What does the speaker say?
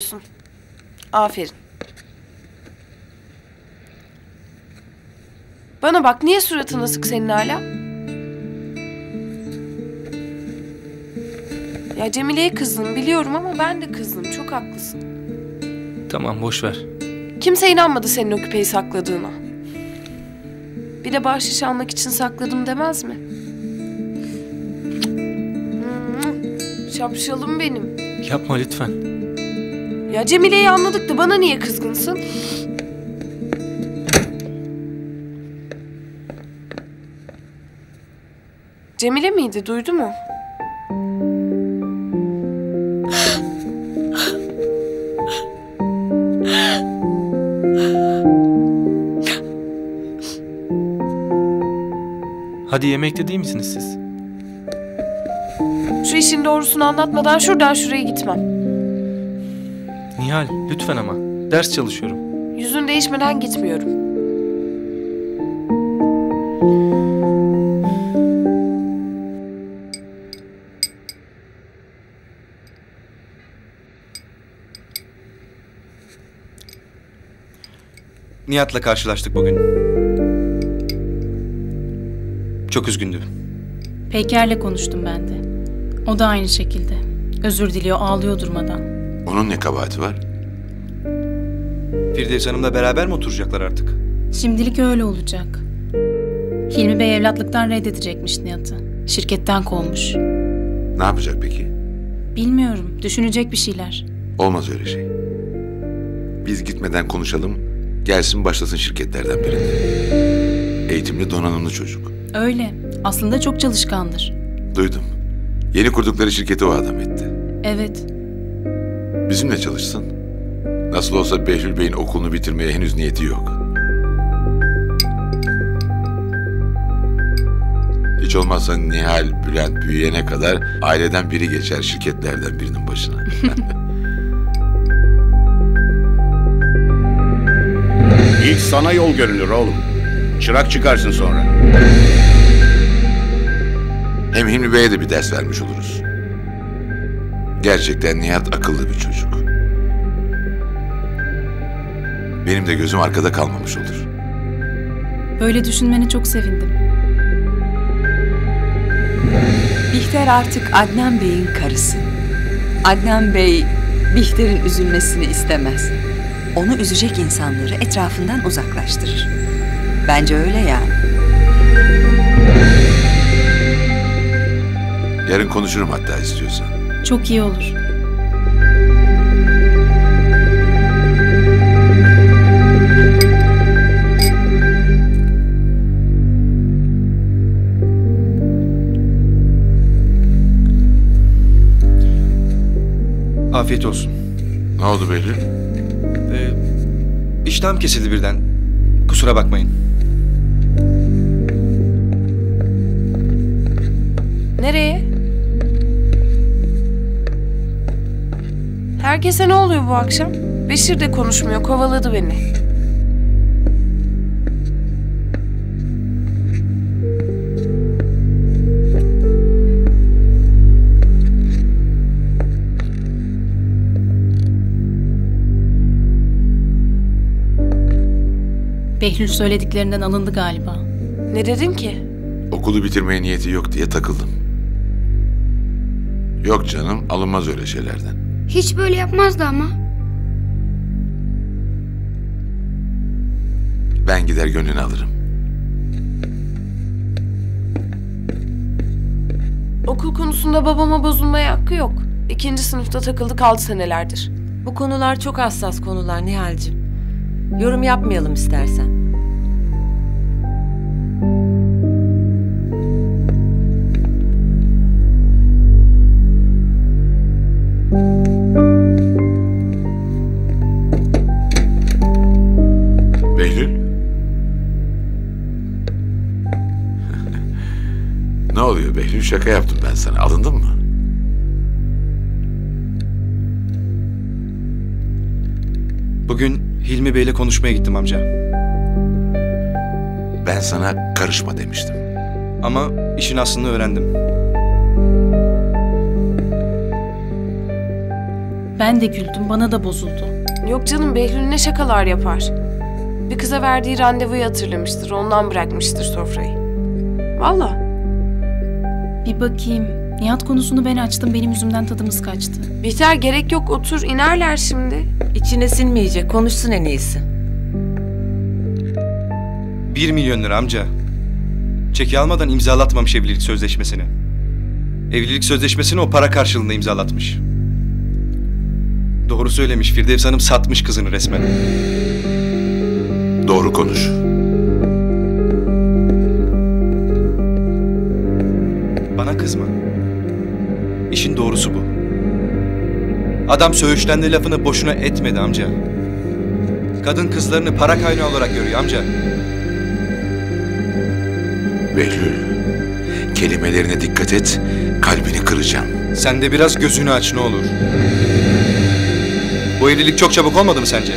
yapıyorsun. Aferin. Bana bak niye suratın asık senin hala? Ya Cemile'ye kızdım biliyorum ama ben de kızdım. Çok haklısın. Tamam boş ver. Kimse inanmadı senin o küpeyi sakladığına. Bir de bahşiş almak için sakladım demez mi? Şapşalım benim. Yapma lütfen. Ya Cemile'yi anladık da bana niye kızgınsın? Cemile miydi? Duydu mu? Hadi yemekte değil misiniz siz? Şu işin doğrusunu anlatmadan şuradan şuraya gitmem. Nihal lütfen ama. Ders çalışıyorum. Yüzün değişmeden gitmiyorum. Nihat'la karşılaştık bugün. Çok üzgündü. Peyker'le konuştum ben de. O da aynı şekilde. Özür diliyor, ağlıyor durmadan. Onun ne kabahati var? Firdevs Hanım'la beraber mi oturacaklar artık? Şimdilik öyle olacak. Hilmi Bey evlatlıktan reddedecekmiş Nihat'ı. Şirketten kovmuş. Ne yapacak peki? Bilmiyorum, düşünecek bir şeyler. Olmaz öyle şey. Biz gitmeden konuşalım. Gelsin başlasın şirketlerden birinde. Eğitimli donanımlı çocuk. Öyle, aslında çok çalışkandır. Duydum. Yeni kurdukları şirketi o adam etti. Evet, Bizimle çalışsın. Nasıl olsa Behlül Bey'in okulunu bitirmeye henüz niyeti yok. Hiç olmazsa Nihal, Bülent büyüyene kadar aileden biri geçer şirketlerden birinin başına. İlk sana yol görünür oğlum. Çırak çıkarsın sonra. Hem Hilmi Bey'e de bir ders vermiş oluruz. Gerçekten Nihat akıllı bir çocuk. Benim de gözüm arkada kalmamış olur. böyle düşünmene çok sevindim. Bihter artık Adnan Bey'in karısı. Adnan Bey, Bihter'in üzülmesini istemez. Onu üzecek insanları etrafından uzaklaştırır. Bence öyle yani. Yarın konuşurum hatta istiyorsan. Çok iyi olur. Afiyet olsun. Ne oldu Behlül? Ee, iştahım kesildi birden. Kusura bakmayın. Nereye? Herkese ne oluyor bu akşam? Beşir de konuşmuyor, kovaladı beni. Behlül söylediklerinden alındı galiba. Ne dedin ki? Okulu bitirmeye niyeti yok diye takıldım. Yok canım alınmaz öyle şeylerden. Hiç böyle yapmazdı ama. Ben gider gönlünü alırım. Okul konusunda babama bozulmaya hakkı yok. İkinci sınıfta takıldı kaldı senelerdir. Bu konular çok hassas konular Nihal'cim. Yorum yapmayalım istersen. Oluyor Behlül? Şaka yaptım ben sana. Alındın mı? Bugün Hilmi Bey'le konuşmaya gittim amca. Ben sana karışma demiştim. Ama işin aslını öğrendim. Ben de güldüm, bana da bozuldu. Yok canım Behlül ne şakalar yapar. Bir kıza verdiği randevuyu hatırlamıştır. Ondan bırakmıştır sofrayı. Valla. Bir bakayım. Nihat konusunu ben açtım, benim yüzümden tadımız kaçtı. Bihter gerek yok otur inerler şimdi. İçine sinmeyecek. Konuşsun en iyisi. 1 milyon lira amca. Çeki almadan imzalatmamış evlilik sözleşmesini. Evlilik sözleşmesini o para karşılığında imzalatmış. Doğru söylemiş. Firdevs Hanım satmış kızını resmen. Doğru konuş. Kızma. İşin doğrusu bu. Adam söğüşlendi lafını boşuna etmedi amca. Kadın kızlarını para kaynağı olarak görüyor amca. Behlül. Kelimelerine dikkat et, kalbini kıracağım. Sen de biraz gözünü aç ne olur. Bu evlilik çok çabuk olmadı mı sence?